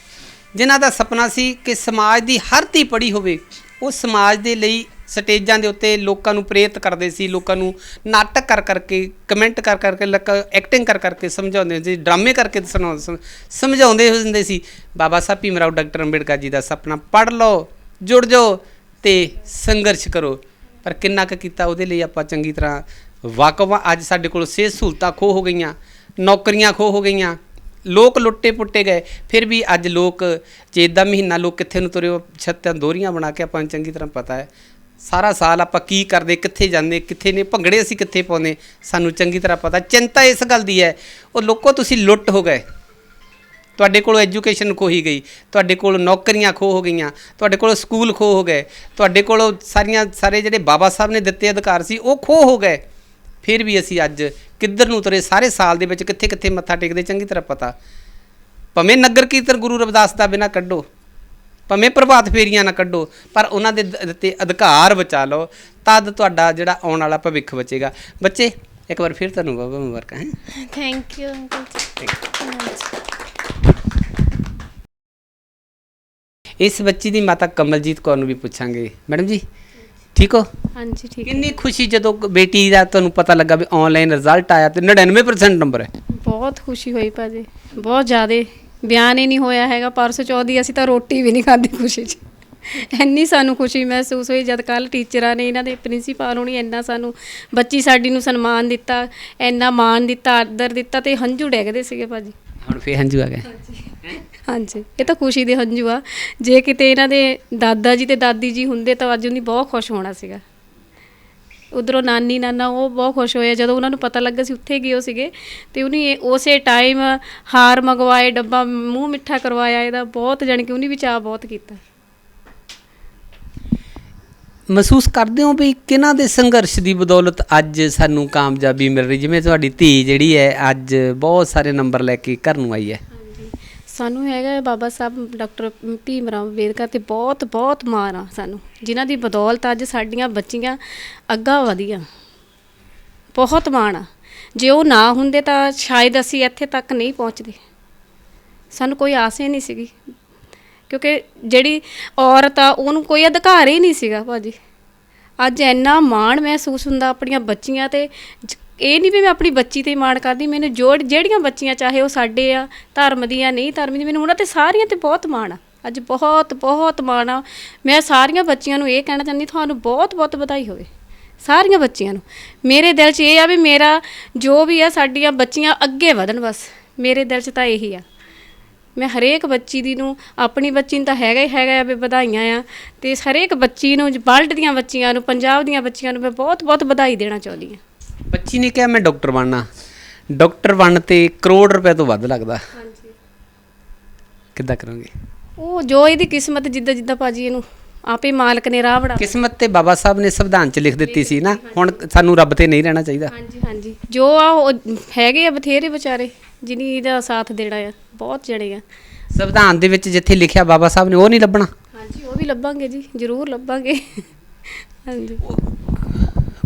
ਜਿਨ੍ਹਾਂ ਦਾ ਸੁਪਨਾ ਸੀ ਕਿ ਸਮਾਜ ਦੀ ਹਰ ਧੀ ਪੜੀ ਹੋਵੇ, ਉਹ ਸਮਾਜ ਦੇ ਲਈ ਸਟੇਜਾਂ ਦੇ ਉੱਤੇ ਲੋਕਾਂ ਨੂੰ ਪ੍ਰੇਰਿਤ ਕਰਦੇ ਸੀ, ਲੋਕਾਂ ਨੂੰ ਨਾਟਕ ਕਰ ਕਰਕੇ, ਕਮੈਂਟ ਕਰ ਕਰਕੇ, ਲੱਕ ਐਕਟਿੰਗ ਕਰ ਕਰਕੇ ਸਮਝਾਉਂਦੇ ਸੀ, ਡਰਾਮੇ ਕਰਕੇ ਸੁਣਾ- ਸਮਝਾਉਂਦੇ ਹੁੰਦੇ ਸੀ। ਬਾਬਾ ਸਾਹਿਬ ਭੀਮ ਰਾਓ, ਡਾਕਟਰ ਅੰਬੇਡਕਰ ਜੀ ਦਾ ਸੁਪਨਾ ਪੜ੍ਹ ਲਓ, ਜੁੜ ਜਾਓ ਤੇ ਸੰਘਰਸ਼ ਕਰੋ। ਪਰ ਕਿੰਨਾ ਕੁ ਕੀਤਾ ਉਹਦੇ ਲਈ ਆਪਾਂ ਚੰਗੀ ਤਰ੍ਹਾਂ ਵਾਕਫ ਅੱਜ ਸਾਡੇ ਕੋਲ ਸਿਹਤ ਸਹੂਲਤਾਂ ਖੋ ਹੋ ਗਈਆਂ, ਨੌਕਰੀਆਂ ਖੋ ਹੋ ਗਈਆਂ, ਲੋਕ ਲੁੱਟੇ ਪੁੱਟੇ ਗਏ, ਫਿਰ ਵੀ ਅੱਜ ਲੋਕ, ਜੇ ਦਾ ਮਹੀਨਾ ਲੋਕ ਕਿੱਥੇ ਨੂੰ ਤੁਰੇ ਛੱਤਾਂ ਦੋਰੀਆਂ ਬਣਾ ਕੇ ਆਪਾਂ ਨੂੰ ਚੰਗੀ ਤਰ੍ਹਾਂ ਪਤਾ ਹੈ ਸਾਰਾ ਸਾਲ ਆਪਾਂ ਕੀ ਕਰਦੇ, ਕਿੱਥੇ ਜਾਂਦੇ, ਕਿੱਥੇ ਨੇ, ਭੰਗੜੇ ਅਸੀਂ ਕਿੱਥੇ ਪਾਉਂਦੇ, ਸਾਨੂੰ ਚੰਗੀ ਤਰ੍ਹਾਂ ਪਤਾ। ਚਿੰਤਾ ਇਸ ਗੱਲ ਦੀ ਹੈ, ਉਹ ਲੋਕੋ ਤੁਸੀਂ ਲੁੱਟ ਹੋ ਗਏ। ਤੁਹਾਡੇ ਕੋਲੋਂ ਐਜੂਕੇਸ਼ਨ ਖੋਹੀ ਗਈ, ਤੁਹਾਡੇ ਕੋਲ ਨੌਕਰੀਆਂ ਖੋ ਹੋ ਗਈਆਂ, ਤੁਹਾਡੇ ਕੋਲ ਸਕੂਲ ਖੋ ਹੋ ਗਏ, ਤੁਹਾਡੇ ਕੋਲੋਂ ਸਾਰੀਆਂ, ਸਾਰੇ ਜਿਹੜੇ ਬਾਬਾ ਸਾਹਿਬ ਨੇ ਦਿੱਤੇ ਅਧਿਕਾਰ ਸੀ, ਉਹ ਖੋ ਹੋ ਗਏ। ਫਿਰ ਵੀ ਅਸੀਂ ਅੱਜ ਕਿੱਧਰ ਨੂੰ ਤੁਰੇ, ਸਾਰੇ ਸਾਲ ਦੇ ਵਿੱਚ ਕਿੱਥੇ ਕਿੱਥੇ ਮੱਥਾ ਟੇਕਦੇ, ਚੰਗੀ ਤਰ੍ਹਾਂ ਪਤਾ। ਭਾਵੇਂ ਨਗਰ ਕੀਰਤਨ ਗੁਰੂ ਰਵਿਦਾਸ ਦਾ ਬਿਨਾ ਕੱਢੋ। ਭਾਵੇਂ ਪ੍ਰਭਾਤ ਫੇਰੀਆਂ ਨਾ ਕੱਢੋ ਪਰ ਉਹਨਾਂ ਦੇ ਦ- ਦਿੱਤੇ ਅਧਿਕਾਰ ਬਚਾ ਲਓ ਤਦ ਤੁਹਾਡਾ ਜਿਹੜਾ ਆਉਣ ਵਾਲਾ ਭਵਿੱਖ ਬਚੇਗਾ। ਬੱਚੇ ਇੱਕ ਵਾਰ ਫਿਰ ਤੁਹਾਨੂੰ ਬਹੁਤ ਬਹੁਤ ਮੁਬਾਰਕਾਂ ਹੈ। Thank you uncle. ਇਸ ਬੱਚੀ ਦੀ ਮਾਤਾ ਕਮਲਜੀਤ ਕੌਰ ਨੂੰ ਵੀ ਪੁੱਛਾਂਗੇ। ਮੈਡਮ ਜੀ ਠੀਕ ਹੋ? ਹਾਂਜੀ ਠੀਕ ਕਿੰਨੀ ਖੁਸ਼ੀ ਜਦੋਂ ਬੇਟੀ ਦਾ ਤੁਹਾਨੂੰ ਪਤਾ ਲੱਗਾ ਵੀ ਆਨਲਾਈਨ ਰਿਜ਼ਲਟ ਆਇਆ ਤੇ 99% ਨੰਬਰ ਹੈ। ਬਹੁਤ ਖੁਸ਼ੀ ਹੋਈ ਭਾਜੀ। ਬਹੁਤ ਜ਼ਿਆਦੇ ਬਿਆਨ ਹੀ ਨਹੀਂ ਹੋਇਆ ਹੈਗਾ ਪਰਸੋਂ ਚੌਥੀ ਅਸੀਂ ਤਾਂ ਰੋਟੀ ਵੀ ਨਹੀਂ ਖਾਧੀ ਖੁਸ਼ੀ 'ਚ। ਇੰਨੀ ਸਾਨੂੰ ਖੁਸ਼ੀ ਮਹਿਸੂਸ ਹੋਈ ਜਦ ਕੱਲ ਟੀਚਰਾਂ ਨੇ ਇਹਨਾਂ ਦੇ ਪ੍ਰਿੰਸੀਪਲ ਹੋਣੀ ਇੰਨਾ ਸਾਨੂੰ ਬੱਚੀ ਸਾਡੀ ਨੂੰ ਸਨਮਾਨ ਦਿੱਤਾ ਇੰਨਾ ਮਾਣ ਦਿੱਤਾ ਆਦਰ ਦਿੱਤਾ ਤੇ ਹੰਝੂ ਡੈਗਦੇ ਸੀਗੇ ਭਾਜੀ। ਹੁਣ ਫੇਰ ਹੰਝੂ ਆ ਗਏ। ਹਾਂਜੀ ਇਹ ਤਾਂ ਖੁਸ਼ੀ ਦੇ ਹੰਝੂ ਆ। ਜੇ ਕਿਤੇ ਇਹਨਾਂ ਦੇ ਦਾਦਾ ਜੀ ਤੇ ਦਾਦੀ ਜੀ ਹੁੰਦੇ ਤਾਂ ਅੱਜ ਉਹਦੀ ਬਹੁਤ ਖੁਸ਼ ਹੋਣਾ ਸੀਗਾ। ਉਧਰੋਂ ਨਾਨੀ ਨਾਨਾ ਉਹ ਬਹੁਤ ਖੁਸ਼ ਹੋਏ ਜਦੋਂ ਉਹਨਾਂ ਨੂੰ ਪਤਾ ਲੱਗਾ ਸੀ ਉੱਥੇ ਗਏ ਉਹ ਸੀਗੇ, ਤੇ ਉਹਨੇ ਇਹ- ਉਸੇ ਟਾਈਮ ਹਾਰ ਮੰਗਵਾਏ, ਡੱਬਾ ਮੂੰਹ ਮਿੱਠਾ ਕਰਵਾਇਆ, ਇਹਦਾ ਬਹੁਤ ਜਾਣੀ ਕਿ ਉਹਨੇ ਵੀ ਚਾਅ ਬਹੁਤ ਕੀਤਾ। ਮਹਿਸੂਸ ਕਰਦੇ ਹੋ ਵੀ ਕਿਹਨਾਂ ਦੇ ਸੰਘਰਸ਼ ਦੀ ਬਦੌਲਤ ਅੱਜ ਸਾਨੂੰ ਕਾਮਯਾਬੀ ਮਿਲ ਰਹੀ? ਜਿਵੇਂ ਤੁਹਾਡੀ ਧੀ ਜਿਹੜੀ ਹੈ, ਅੱਜ ਬਹੁਤ ਸਾਰੇ ਨੰਬਰ ਲੈ ਕੇ ਘਰ ਨੂੰ ਆਈ ਹੈ। ਸਾਨੂੰ ਹੈਗਾ ਬਾਬਾ ਸਾਹਿਬ, ਡਾਕਟਰ ਭੀਮ ਰਾਓ ਅੰਬੇਦਕਰ ਤੇ ਬਹੁਤ ਬਹੁਤ ਮਾਣ ਆ ਸਾਨੂੰ। ਜਿਨ੍ਹਾਂ ਦੀ ਬਦੌਲਤ ਅੱਜ ਸਾਡੀਆਂ ਬੱਚੀਆਂ ਅੱਗਾ ਵਧੀਆਂ। ਬਹੁਤ ਮਾਣ ਆ। ਜੇ ਉਹ ਨਾ ਹੁੰਦੇ ਤਾਂ ਸ਼ਾਇਦ ਅਸੀਂ ਇੱਥੇ ਤੱਕ ਨਹੀਂ ਪਹੁੰਚਦੇ। ਸਾਨੂੰ ਕੋਈ ਆਸ ਹੀ ਨਹੀਂ ਸੀਗੀ। ਕਿਉਂਕਿ ਜਿਹੜੀ ਔਰਤ ਆ, ਉਹਨੂੰ ਕੋਈ ਅਧਿਕਾਰ ਹੀ ਨਹੀਂ ਸੀਗਾ ਭਾਜੀ। ਅੱਜ ਇੰਨਾ ਮਾਣ ਮਹਿਸੂਸ ਹੁੰਦਾ ਆਪਣੀਆਂ ਬੱਚੀਆਂ ਤੇ ਜ- ਇਹ ਨਹੀਂ ਵੀ ਮੈਂ ਆਪਣੀ ਬੱਚੀ ਤੇ ਮਾਣ ਕਰਦੀ, ਮੈਨੂੰ ਜੋ ਜਿਹੜੀਆਂ ਬੱਚੀਆਂ ਚਾਹੇ ਉਹ ਸਾਡੇ ਆ, ਧਰਮ ਦੀਆਂ, ਨਹੀਂ ਧਰਮ ਦੀ ਮੈਨੂੰ ਉਹਨਾਂ ਤੇ ਸਾਰੀਆਂ ਤੇ ਬਹੁਤ ਮਾਣ ਆ। ਅੱਜ ਬਹੁਤ ਬਹੁਤ ਮਾਣ ਆ। ਮੈਂ ਸਾਰੀਆਂ ਬੱਚੀਆਂ ਨੂੰ ਇਹ ਕਹਿਣਾ ਚਾਹੁੰਦੀ, ਤੁਹਾਨੂੰ ਬਹੁਤ ਬਹੁਤ ਵਧਾਈ ਹੋਵੇ। ਸਾਰੀਆਂ ਬੱਚੀਆਂ ਨੂੰ। ਮੇਰੇ ਦਿਲ 'ਚ ਇਹ ਆ ਵੀ ਮੇਰਾ ਜੋ ਵੀ ਆ, ਸਾਡੀਆਂ ਬੱਚੀਆਂ ਅੱਗੇ ਵਧਣ ਬਸ। ਮੇਰੇ ਦਿਲ 'ਚ ਤਾਂ ਇਹੀ ਆ। ਮੈਂ ਹਰੇਕ ਬੱਚੀ ਦੀ ਨੂੰ, ਆਪਣੀ ਬੱਚੀ ਨੂੰ ਤਾਂ ਹੈਗਾ ਹੀ ਹੈਗਾ ਆ ਵੀ ਵਧਾਈਆਂ ਆ। ਤੇ ਹਰੇਕ ਬੱਚੀ ਨੂੰ, ਵਰਲਡ ਦੀਆਂ ਬੱਚੀਆਂ ਨੂੰ, ਪੰਜਾਬ ਦੀਆਂ ਬੱਚੀਆਂ ਨੂੰ ਮੈਂ ਬਹੁਤ ਬਹੁਤ ਵਧਾਈ ਦੇਣਾ ਚਾਹੁੰਦੀ ਹਾਂ ਬੱਚੀ ਨੇ ਕਿਹਾ ਮੈਂ ਡਾਕਟਰ ਬਣਨਾ। ਡਾਕਟਰ ਬਣਨ ਤੇ ਕਰੋੜ ਰੁਪਏ ਤੋਂ ਵੱਧ ਲੱਗਦਾ। ਹਾਂਜੀ। ਕਿੱਦਾਂ ਕਰੋਗੇ? ਉਹ ਜੋ ਇਹਦੀ ਕਿਸਮਤ ਜਿੱਦਾਂ ਜਿੱਦਾਂ ਭਾਜੀ ਇਹਨੂੰ ਆਪੇ ਮਾਲਕ ਨੇ ਰਾਹ ਬਣਾ ਕਿਸਮਤ ਤੇ ਬਾਬਾ ਸਾਹਿਬ ਨੇ ਸੰਵਿਧਾਨ 'ਚ ਲਿਖ ਦਿੱਤੀ ਸੀ ਨਾ। ਹੁਣ ਸਾਨੂੰ ਰੱਬ ਤੇ ਨਹੀਂ ਰਹਿਣਾ ਚਾਹੀਦਾ। ਹਾਂਜੀ ਹਾਂਜੀ। ਜੋ ਆ ਉਹ ਹੈਗੇ ਆ ਬਥੇਰੇ ਵਿਚਾਰੇ ਜਿਨੀ ਇਹਦਾ ਸਾਥ ਦੇਣਾ ਆ ਬਹੁਤ ਜਣੇ ਆ। ਸੰਵਿਧਾਨ ਦੇ ਵਿੱਚ ਜਿੱਥੇ ਲਿਖਿਆ ਬਾਬਾ ਸਾਹਿਬ ਨੇ ਉਹ ਨਹੀਂ ਲੱਭਣਾ। ਹਾਂਜੀ ਉਹ ਵੀ ਲੱਭਾਂਗੇ ਜੀ ਜ਼ਰੂਰ ਲੱਭਾਂਗੇ। ਹਾਂਜੀ।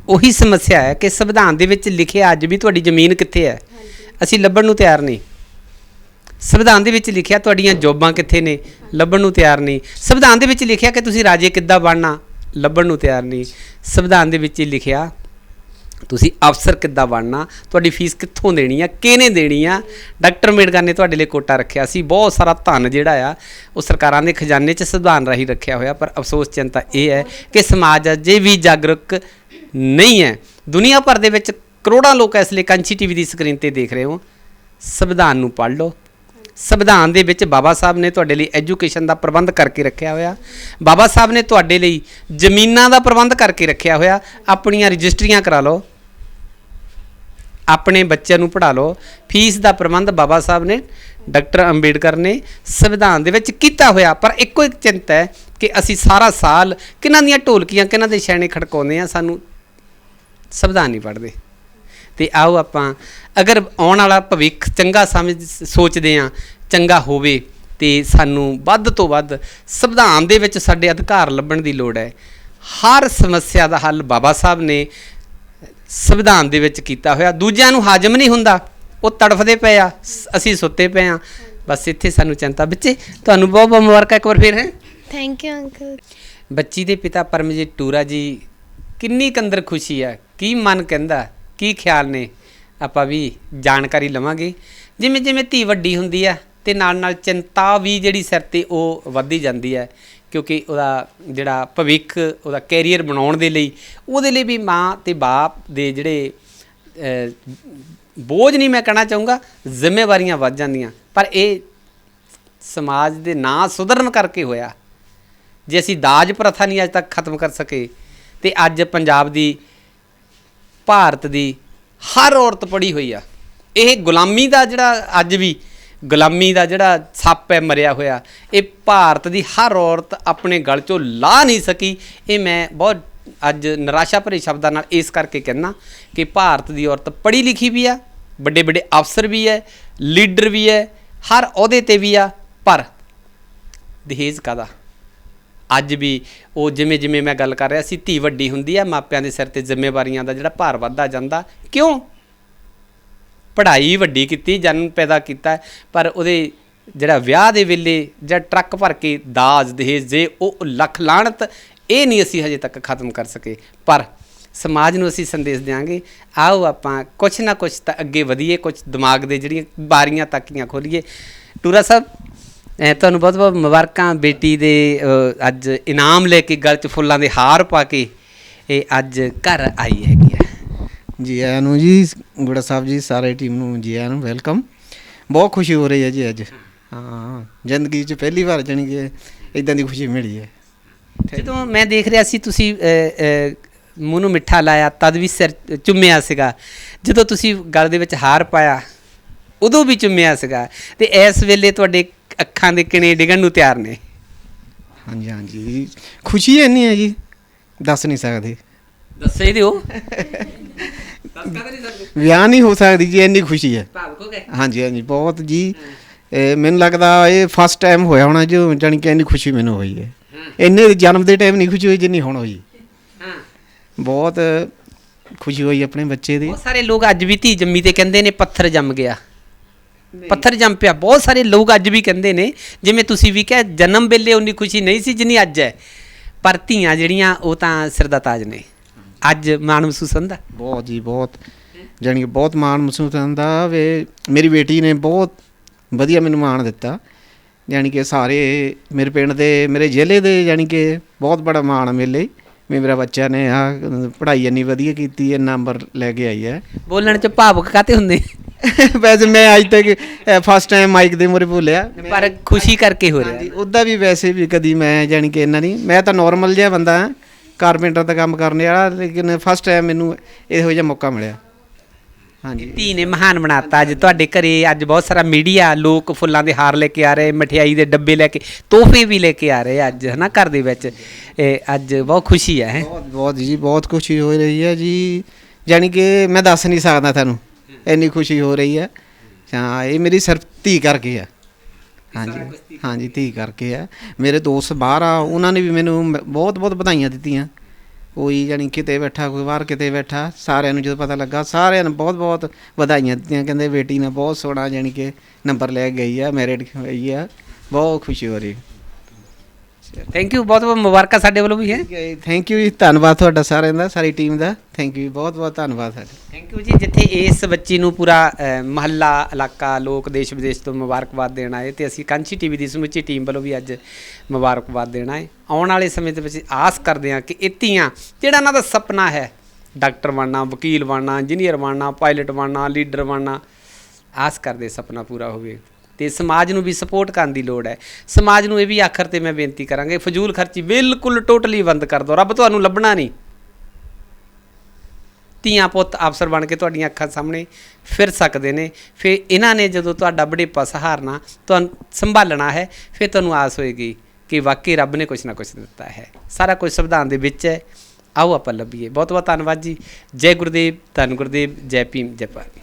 ਉਹੀ ਸਮੱਸਿਆ ਹੈ ਕਿ ਸੰਵਿਧਾਨ ਦੇ ਵਿੱਚ ਲਿਖਿਆ ਅੱਜ ਵੀ ਤੁਹਾਡੀ ਜ਼ਮੀਨ ਕਿੱਥੇ ਹੈ? ਅਸੀਂ ਲੱਭਣ ਨੂੰ ਤਿਆਰ ਨਹੀਂ। ਸੰਵਿਧਾਨ ਦੇ ਵਿੱਚ ਲਿਖਿਆ ਤੁਹਾਡੀਆਂ ਜੋਬਾਂ ਕਿੱਥੇ ਨੇ? ਲੱਭਣ ਨੂੰ ਤਿਆਰ ਨਹੀਂ। ਸੰਵਿਧਾਨ ਦੇ ਵਿੱਚ ਲਿਖਿਆ ਕਿ ਤੁਸੀਂ ਰਾਜੇ ਕਿੱਦਾਂ ਬਣਨਾ? ਲੱਭਣ ਨੂੰ ਤਿਆਰ ਨਹੀਂ। ਸੰਵਿਧਾਨ ਦੇ ਵਿੱਚ ਹੀ ਲਿਖਿਆ ਤੁਸੀਂ ਅਫਸਰ ਕਿੱਦਾਂ ਬਣਨਾ? ਤੁਹਾਡੀ ਫੀਸ ਕਿੱਥੋਂ ਦੇਣੀ ਆ? ਕਿਹਨੇ ਦੇਣੀ ਆ? ਡਾਕਟਰ ਅੰਬੇਡਕਰ ਨੇ ਤੁਹਾਡੇ ਲਈ ਕੋਟਾ ਰੱਖਿਆ ਸੀ। ਬਹੁਤ ਸਾਰਾ ਧਨ ਜਿਹੜਾ ਆ ਉਹ ਸਰਕਾਰਾਂ ਦੇ ਖਜ਼ਾਨੇ 'ਚ ਸੰਵਿਧਾਨ ਰਾਹੀਂ ਰੱਖਿਆ ਹੋਇਆ। ਪਰ ਅਫਸੋਸ ਚਿੰਤਾ ਇਹ ਹੈ ਕਿ ਸਮਾਜ ਅਜੇ ਵੀ ਜਾਗਰੂਕ ਨਹੀਂ ਹੈ। ਦੁਨੀਆ ਭਰ ਦੇ ਵਿੱਚ ਕਰੋੜਾਂ ਲੋਕ ਇਸ ਲਈ ਕੰਚੀ ਟੀਵੀ ਦੀ ਸਕਰੀਨ ਤੇ ਦੇਖ ਰਹੇ ਹੋ। ਸੰਵਿਧਾਨ ਨੂੰ ਪੜ੍ਹ ਲਓ। ਸੰਵਿਧਾਨ ਦੇ ਵਿੱਚ ਬਾਬਾ ਸਾਹਿਬ ਨੇ ਤੁਹਾਡੇ ਲਈ ਐਜੂਕੇਸ਼ਨ ਦਾ ਪ੍ਰਬੰਧ ਕਰਕੇ ਰੱਖਿਆ ਹੋਇਆ। ਬਾਬਾ ਸਾਹਿਬ ਨੇ ਤੁਹਾਡੇ ਲਈ ਜ਼ਮੀਨਾਂ ਦਾ ਪ੍ਰਬੰਧ ਕਰਕੇ ਰੱਖਿਆ ਹੋਇਆ। ਆਪਣੀਆਂ ਰਜਿਸਟਰੀਆਂ ਕਰਾ ਲਓ। ਆਪਣੇ ਬੱਚਿਆਂ ਨੂੰ ਪੜ੍ਹਾ ਲਓ। ਫੀਸ ਦਾ ਪ੍ਰਬੰਧ ਬਾਬਾ ਸਾਹਿਬ ਨੇ, ਡਾਕਟਰ ਅੰਬੇਡਕਰ ਨੇ ਸੰਵਿਧਾਨ ਦੇ ਵਿੱਚ ਕੀਤਾ ਹੋਇਆ। ਪਰ ਇੱਕੋ ਇੱਕ ਚਿੰਤਾ ਹੈ ਕਿ ਅਸੀਂ ਸਾਰਾ ਸਾਲ ਕਿਹਨਾਂ ਦੀਆਂ ਢੋਲਕੀਆਂ, ਕਿਹਨਾਂ ਦੇ ਛੈਣੇ ਖੜਕਾਉਂਦੇ ਆ ਸਾਨੂੰ ਸੰਵਿਧਾਨ ਨਹੀਂ ਪੜ੍ਹਦੇ ਤੇ ਆਓ ਆਪਾਂ ਅਗਰ ਆਉਣ ਵਾਲਾ ਭਵਿੱਖ ਚੰਗਾ ਸਮਝ ਸੋਚਦੇ ਆ ਚੰਗਾ ਹੋਵੇ ਤੇ ਸਾਨੂੰ ਵੱਧ ਤੋਂ ਵੱਧ ਸੰਵਿਧਾਨ ਦੇ ਵਿੱਚ ਸਾਡੇ ਅਧਿਕਾਰ ਲੱਭਣ ਦੀ ਲੋੜ ਹੈ। ਹਰ ਸਮੱਸਿਆ ਦਾ ਹੱਲ ਬਾਬਾ ਸਾਹਿਬ ਨੇ ਸੰਵਿਧਾਨ ਦੇ ਵਿੱਚ ਕੀਤਾ ਹੋਇਆ। ਦੂਜਿਆਂ ਨੂੰ ਹਾਜ਼ਮ ਨਹੀਂ ਹੁੰਦਾ। ਉਹ ਤੜਫਦੇ ਪਏ ਆ ਅਸੀਂ ਸੁੱਤੇ ਪਏ ਆ। ਬਸ ਇੱਥੇ ਸਾਨੂੰ ਚਿੰਤਾ। ਬੱਚੇ ਤੁਹਾਨੂੰ ਬਹੁਤ ਬਹੁਤ ਮੁਬਾਰਕਾਂ ਇੱਕ ਵਾਰ ਫੇਰ ਹੈ। ਥੈਂਕ ਯੂ ਅੰਕਲ ਬੱਚੀ ਦੇ ਪਿਤਾ ਪਰਮਜੀਤ ਟੂਰਾ ਜੀ ਕਿੰਨੀ ਕੰਦਰ ਖੁਸ਼ੀ ਹੈ। ਕੀ ਮਨ ਕਹਿੰਦਾ? ਕੀ ਖਿਆਲ ਨੇ? ਆਪਾਂ ਵੀ ਜਾਣਕਾਰੀ ਲਵਾਂਗੇ। ਜਿਵੇਂ ਜਿਵੇਂ ਧੀ ਵੱਡੀ ਹੁੰਦੀ ਹੈ ਤੇ ਨਾਲ ਨਾਲ ਚਿੰਤਾ ਵੀ ਜਿਹੜੀ ਸਿਰ ਤੇ ਉਹ ਵੱਧਦੀ ਜਾਂਦੀ ਹੈ ਕਿਉਂਕਿ ਉਹਦਾ ਜਿਹੜਾ ਭਵਿੱਖ, ਉਹਦਾ ਕੈਰੀਅਰ ਬਣਾਉਣ ਦੇ ਲਈ, ਉਹਦੇ ਲਈ ਵੀ ਮਾਂ ਤੇ ਬਾਪ ਦੇ ਜਿਹੜੇ ਬੋਝ ਨਹੀਂ ਮੈਂ ਕਹਿਣਾ ਚਾਹੂੰਗਾ, ਜ਼ਿੰਮੇਵਾਰੀਆਂ ਵੱਧ ਜਾਂਦੀਆਂ। ਪਰ ਇਹ ਸਮਾਜ ਦੇ ਨਾਂ ਸੁਧਰਨ ਕਰਕੇ ਹੋਇਆ। ਜੇ ਅਸੀਂ ਦਾਜ ਪ੍ਰਥਾ ਨਹੀਂ ਅੱਜ ਤੱਕ ਖਤਮ ਕਰ ਸਕੇ, ਤੇ ਅੱਜ ਪੰਜਾਬ ਦੀ ਭਾਰਤ ਦੀ ਹਰ ਔਰਤ ਪੜੀ ਹੋਈ ਆ। ਇਹ ਗੁਲਾਮੀ ਦਾ ਜਿਹੜਾ ਅੱਜ ਵੀ ਗੁਲਾਮੀ ਦਾ ਜਿਹੜਾ ਸੱਪ ਹੈ, ਮਰਿਆ ਹੋਇਆ, ਇਹ ਭਾਰਤ ਦੀ ਹਰ ਔਰਤ ਆਪਣੇ ਗਲ ਚੋਂ ਲਾ ਨਹੀਂ ਸਕੀ। ਇਹ ਮੈਂ ਬਹੁਤ ਅੱਜ ਨਿਰਾਸ਼ਾ ਭਰੇ ਸ਼ਬਦਾਂ ਨਾਲ ਇਸ ਕਰਕੇ ਕਹਿਣਾ ਕਿ ਭਾਰਤ ਦੀ ਔਰਤ ਪੜ੍ਹੀ ਲਿਖੀ ਵੀ ਆ ਵੱਡੇ ਵੱਡੇ ਅਫਸਰ ਵੀ ਹੈ, ਲੀਡਰ ਵੀ ਹੈ, ਹਰ ਅਹੁਦੇ ਤੇ ਵੀ ਆ, ਪਰ ਦਹੇਜ ਕਾਦਾ ਅੱਜ ਵੀ ਉਹ ਜਿਵੇਂ ਜਿਵੇਂ ਮੈਂ ਗੱਲ ਕਰ ਰਿਹਾ ਸੀ, ਧੀ ਵੱਡੀ ਹੁੰਦੀ ਹੈ ਮਾਪਿਆਂ ਦੇ ਸਿਰ ਤੇ ਜ਼ਿੰਮੇਵਾਰੀਆਂ ਦਾ ਜਿਹੜਾ ਭਾਰ ਵੱਧਦਾ ਜਾਂਦਾ। ਕਿਉਂ? ਪੜ੍ਹਾਈ ਵੱਡੀ ਕੀਤੀ, ਜਨਮ ਪੈਦਾ ਕੀਤਾ, ਪਰ ਉਹਦੇ ਜਿਹੜਾ ਵਿਆਹ ਦੇ ਵੇਲੇ ਜਾਂ ਟਰੱਕ ਭਰ ਕੇ ਦਾਜ, ਦਹੇਜ ਜੇ ਉਹ ਲੱਖ ਲਾਣਤ, ਇਹ ਨਹੀਂ ਅਸੀਂ ਹਜੇ ਤੱਕ ਖਤਮ ਕਰ ਸਕੇ। ਪਰ ਸਮਾਜ ਨੂੰ ਅਸੀਂ ਸੰਦੇਸ਼ ਦਿਆਂਗੇ, ਆਓ ਆਪਾਂ ਕੁਛ ਨਾ ਕੁਛ ਤਾਂ ਅੱਗੇ ਵਧੀਏ, ਕੁਛ ਦਿਮਾਗ ਦੇ ਜਿਹੜੀਆਂ ਬਾਰੀਆਂ ਤਾਕੀਆਂ ਖੋਲੀਏ। ਟੂਰਾ ਸਾਹਿਬ ਅਹ ਤੁਹਾਨੂੰ ਬਹੁਤ ਬਹੁਤ ਮੁਬਾਰਕਾਂ ਬੇਟੀ ਦੇ ਅੱਜ ਇਨਾਮ ਲੈ ਕੇ ਗਲ 'ਚ ਫੁੱਲਾਂ ਦੇ ਹਾਰ ਪਾ ਕੇ ਇਹ ਅੱਜ ਘਰ ਆਈ ਹੈਗੀ ਆ। ਜੀ ਆਇਆਂ ਨੂੰ ਜੀ ਗੁੜਾ ਸਾਹਿਬ ਜੀ ਸਾਰੇ ਟੀਮ ਨੂੰ ਜੀ ਆਇਆਂ ਨੂੰ ਵੈਲਕਮ ਬਹੁਤ ਖੁਸ਼ੀ ਹੋ ਰਹੀ ਹੈ ਜੀ ਅੱਜ। ਹਾਂ ਜ਼ਿੰਦਗੀ 'ਚ ਪਹਿਲੀ ਵਾਰ ਜਾਣੀ ਕਿ ਇਦਾਂ ਦੀ ਖੁਸ਼ੀ ਮਿਲੀ ਹੈ। ਜਦੋਂ ਮੈਂ ਦੇਖ ਰਿਹਾ ਸੀ ਤੁਸੀਂ ਮੂੰਹ ਨੂੰ ਮਿੱਠਾ ਲਾਇਆ ਤਦ ਵੀ ਸਿਰ ਚੁੰਮਿਆ ਸੀਗਾ। ਜਦੋਂ ਤੁਸੀਂ ਗਲ ਦੇ ਵਿੱਚ ਹਾਰ ਪਾਇਆ ਉਦੋਂ ਵੀ ਚੁੰਮਿਆ ਸੀਗਾ। ਤੇ ਇਸ ਵੇਲੇ ਤੁਹਾਡੇ ਅੱਖਾਂ ਦੇ ਕਿਣੇ ਡਿਗਣ ਨੂੰ ਤਿਆਰ ਨੇ। ਹਾਂਜੀ ਹਾਂਜੀ। ਖੁਸ਼ੀ ਇੰਨੀ ਹੈ ਜੀ? ਦੱਸ ਨਹੀਂ ਸਕਦੇ। ਦੱਸੇ ਦਿਓ। ਦੱਸ ਕਦੇ ਨਹੀਂ ਸਕਦੇ ਵਿਆਹ ਨਹੀਂ ਹੋ ਸਕਦੀ ਜੀ ਇੰਨੀ ਖੁਸ਼ੀ ਹੈ। ਭਾਵੁਕ ਹੋ ਗਏ। ਹਾਂਜੀ ਹਾਂਜੀ ਬਹੁਤ ਜੀ। ਮੈਨੂੰ ਲੱਗਦਾ ਇਹ ਫਸਟ ਟਾਈਮ ਹੋਇਆ ਹੋਣਾ ਜੋ ਜਾਣੀ ਕਿ ਇੰਨੀ ਖੁਸ਼ੀ ਮੈਨੂੰ ਹੋਈ ਹੈ। ਇੰਨੇ ਜਨਮ ਦੇ ਟਾਈਮ ਨਹੀਂ ਖੁਸ਼ੀ ਹੋਈ ਜਿੰਨੀ ਹੁਣ ਹੋਈ। ਹਾਂ। ਬਹੁਤ ਖੁਸ਼ੀ ਹੋਈ ਆਪਣੇ ਬੱਚੇ ਦੀ। ਬਹੁਤ ਸਾਰੇ ਲੋਕ ਅੱਜ ਵੀ ਧੀ ਜੰਮੀ ਤੇ ਕਹਿੰਦੇ ਨੇ ਪੱਥਰ ਜੰਮ ਗਿਆ। ਪੱਥਰ ਜੰਮ ਪਿਆ। ਬਹੁਤ ਸਾਰੇ ਲੋਕ ਅੱਜ ਵੀ ਕਹਿੰਦੇ ਨੇ ਜਿਵੇਂ ਤੁਸੀਂ ਵੀ ਕਿਹਾ ਜਨਮ ਵੇਲੇ ਉਨੀ ਖੁਸ਼ੀ ਨਹੀਂ ਸੀ ਜਿੰਨੀ ਅੱਜ ਹੈ। ਪਰ ਧੀਆਂ ਜਿਹੜੀਆਂ ਉਹ ਤਾਂ ਸਿਰ ਦਾ ਤਾਜ ਨੇ। ਅੱਜ ਮਾਣ ਮਹਿਸੂਸ ਹੁੰਦਾ। ਬਹੁਤ ਜੀ ਬਹੁਤ। ਜਾਣੀ ਕਿ ਬਹੁਤ ਮਾਣ ਮਹਿਸੂਸ ਹੁੰਦਾ ਵੇ। ਮੇਰੀ ਬੇਟੀ ਨੇ ਬਹੁਤ ਵਧੀਆ ਮੈਨੂੰ ਮਾਣ ਦਿੱਤਾ। ਜਾਣੀ ਕਿ ਸਾਰੇ ਮੇਰੇ ਪਿੰਡ ਦੇ ਮੇਰੇ ਜ਼ਿਲ੍ਹੇ ਦੇ ਜਾਣੀ ਕਿ ਬਹੁਤ ਬੜਾ ਮਾਣ ਲਈ ਵੀ ਮੇਰਾ ਬੱਚਾ ਨੇ ਆ ਪੜ੍ਹਾਈ ਇੰਨੀ ਵਧੀਆ ਕੀਤੀ ਹੈ ਨੰਬਰ ਲੈ ਕੇ ਆਈ ਹੈ। ਬੋਲਣ ਚ ਭਾਵੁਕ ਕਾਤੇ ਹੁੰਦੇ? ਵੈਸੇ ਮੈਂ ਅੱਜ ਤੱਕ ਫਸਟ ਟਾਈਮ ਮਾਈਕ ਦੇ ਮੂਹਰੇ ਬੋਲਿਆ ਪਰ ਖੁਸ਼ੀ ਕਰਕੇ ਹੋ ਰਿਹਾ। ਹਾਂਜੀ ਉੱਦਾਂ ਵੀ ਵੈਸੇ ਵੀ ਕਦੀ ਮੈਂ ਜਾਣੀ ਕਿ ਇੰਨਾ ਨਹੀਂ। ਮੈਂ ਤਾਂ ਨਾਰਮਲ ਜਿਹਾ ਬੰਦਾ ਹਾਂ। ਕਾਰਪੈਂਟਰ ਦਾ ਕੰਮ ਕਰਨ ਵਾਲਾ ਲੇਕਿਨ ਫਸਟ ਟਾਈਮ ਮੈਨੂੰ ਇਹੋ ਜਿਹਾ ਮੌਕਾ ਮਿਲਿਆ। ਹਾਂਜੀ। ਧੀ ਨੇ ਮਹਾਨ ਬਣਾਤਾ। ਅੱਜ ਤੁਹਾਡੇ ਘਰੇ ਅੱਜ ਬਹੁਤ ਸਾਰਾ ਮੀਡੀਆ ਲੋਕ ਫੁੱਲਾਂ ਦੇ ਹਾਰ ਲੈ ਕੇ ਆ ਰਹੇ ਮਠਿਆਈ ਦੇ ਡੱਬੇ ਲੈ ਕੇ ਤੋਹਫੇ ਵੀ ਲੈ ਕੇ ਆ ਰਹੇ ਅੱਜ ਹਨਾ ਘਰ ਦੇ ਵਿੱਚ। ਇਹ ਅੱਜ ਬਹੁਤ ਖੁਸ਼ੀ ਹੈ। ਬਹੁਤ ਬਹੁਤ ਜੀ ਬਹੁਤ ਖੁਸ਼ੀ ਹੋ ਰਹੀ ਹੈ ਜੀ। ਜਾਣੀ ਕਿ ਮੈਂ ਦੱਸ ਨਹੀਂ ਸਕਦਾ ਤੁਹਾਨੂੰ। ਇੰਨੀ ਖੁਸ਼ੀ ਹੋ ਰਹੀ ਹੈ। ਹਾਂ ਇਹ ਮੇਰੀ ਸਿਰਫ ਧੀ ਕਰਕੇ ਆ ਹਾਂਜੀ। ਹਾਂਜੀ ਧੀ ਕਰਕੇ ਆ ਮੇਰੇ ਦੋਸਤ ਬਾਹਰ ਆ ਉਹਨਾਂ ਨੇ ਵੀ ਮੈਨੂੰ ਬਹੁਤ ਬਹੁਤ ਵਧਾਈਆਂ ਦਿੱਤੀਆਂ। ਕੋਈ ਜਾਣੀ ਕਿਤੇ ਬੈਠਾ ਕੋਈ ਬਾਹਰ ਕਿਤੇ ਬੈਠਾ ਸਾਰਿਆਂ ਨੂੰ ਜਦੋਂ ਪਤਾ ਲੱਗਾ ਸਾਰਿਆਂ ਨੂੰ ਬਹੁਤ ਬਹੁਤ ਵਧਾਈਆਂ ਦਿੱਤੀਆਂ। ਕਹਿੰਦੇ ਬੇਟੀ ਨੇ ਬਹੁਤ ਸੋਹਣਾ ਜਾਣੀ ਕਿ ਨੰਬਰ ਲੈ ਗਈ ਆ ਮੈਰਿਟ ਹੋਈ ਆ ਬਹੁਤ ਖੁਸ਼ੀ ਹੋ ਰਹੀ ਥੈਂਕ ਯੂ ਬਹੁਤ ਬਹੁਤ ਮੁਬਾਰਕਾਂ ਸਾਡੇ ਵੱਲੋਂ ਵੀ ਹੈ। ਥੈਂਕ ਯੂ ਜੀ ਧੰਨਵਾਦ ਤੁਹਾਡਾ ਸਾਰਿਆਂ ਦਾ ਸਾਰੀ ਟੀਮ ਦਾ। ਥੈਂਕ ਯੂ ਬਹੁਤ ਬਹੁਤ ਧੰਨਵਾਦ ਸਾਡੇ। ਥੈਂਕ ਯੂ ਜੀ ਜਿੱਥੇ ਇਸ ਬੱਚੀ ਨੂੰ ਪੂਰਾ ਅ, ਮਹੱਲਾ ਇਲਾਕਾ ਲੋਕ ਦੇਸ਼ ਵਿਦੇਸ਼ ਤੋਂ ਮੁਬਾਰਕਬਾਦ ਦੇਣ ਆਏ ਤੇ ਅਸੀਂ ਕਾਂਚੀ ਟੀਵੀ ਦੀ ਸਮੁੱਚੀ ਟੀਮ ਵੱਲੋਂ ਵੀ ਅੱਜ ਮੁਬਾਰਕਬਾਦ ਦੇਣਾ ਹੈ ਆਉਣ ਵਾਲੇ ਸਮੇਂ ਦੇ ਵਿੱਚ ਆਸ ਕਰਦੇ ਹਾਂ ਕਿ ਇਤੀਆਂ ਜਿਹੜਾ ਇਹਨਾਂ ਦਾ ਸੁਪਨਾ ਹੈ ਡਾਕਟਰ ਬਣਨਾ ਵਕੀਲ ਬਣਨਾ ਇੰਜੀਨੀਅਰ ਬਣਨਾ ਪਾਇਲਟ ਬਣਨਾ ਲੀਡਰ ਬਣਨਾ ਆਸ ਕਰਦੇ ਸੁਪਨਾ ਪੂਰਾ ਹੋਵੇ। ਤੇ ਸਮਾਜ ਨੂੰ ਵੀ ਸਪੋਰਟ ਕਰਨ ਦੀ ਲੋੜ ਹੈ। ਸਮਾਜ ਨੂੰ ਇਹ ਵੀ ਆਖਰ ਤੇ ਮੈਂ ਬੇਨਤੀ ਕਰਾਂਗੇ ਫਜ਼ੂਲ ਖਰਚੀ ਬਿਲਕੁਲ ਟੋਟਲੀ ਬੰਦ ਕਰ ਦਿਓ। ਰੱਬ ਤੁਹਾਨੂੰ ਲੱਭਣਾ ਨਹੀਂ। ਧੀਆਂ ਪੁੱਤ ਅਫਸਰ ਬਣ ਕੇ ਤੁਹਾਡੀਆਂ ਅੱਖਾਂ ਸਾਹਮਣੇ ਫਿਰ ਸਕਦੇ ਨੇ। ਫਿਰ ਇਹਨਾਂ ਨੇ ਜਦੋਂ ਤੁਹਾਡਾ ਬੜੇਪਾ ਸਹਾਰਨਾ, ਤੁਹਾਨੂੰ ਸੰਭਾਲਣਾ ਹੈ, ਫਿਰ ਤੁਹਾਨੂੰ ਆਸ ਹੋਏਗੀ ਕਿ ਵਾਕਈ ਰੱਬ ਨੇ ਕੁਝ ਨਾ ਕੁਝ ਦਿੱਤਾ ਹੈ। ਸਾਰਾ ਕੁਝ ਸੰਵਿਧਾਨ ਦੇ ਵਿੱਚ ਹੈ। ਆਓ ਆਪਾਂ ਲੱਭੀਏ। ਬਹੁਤ ਬਹੁਤ ਧੰਨਵਾਦ ਜੀ। ਜੈ ਗੁਰਦੇਵ, ਧੰਨ ਗੁਰਦੇਵ, ਜੈ ਭੀਮ, ਜੈ ਭਾਰਤ।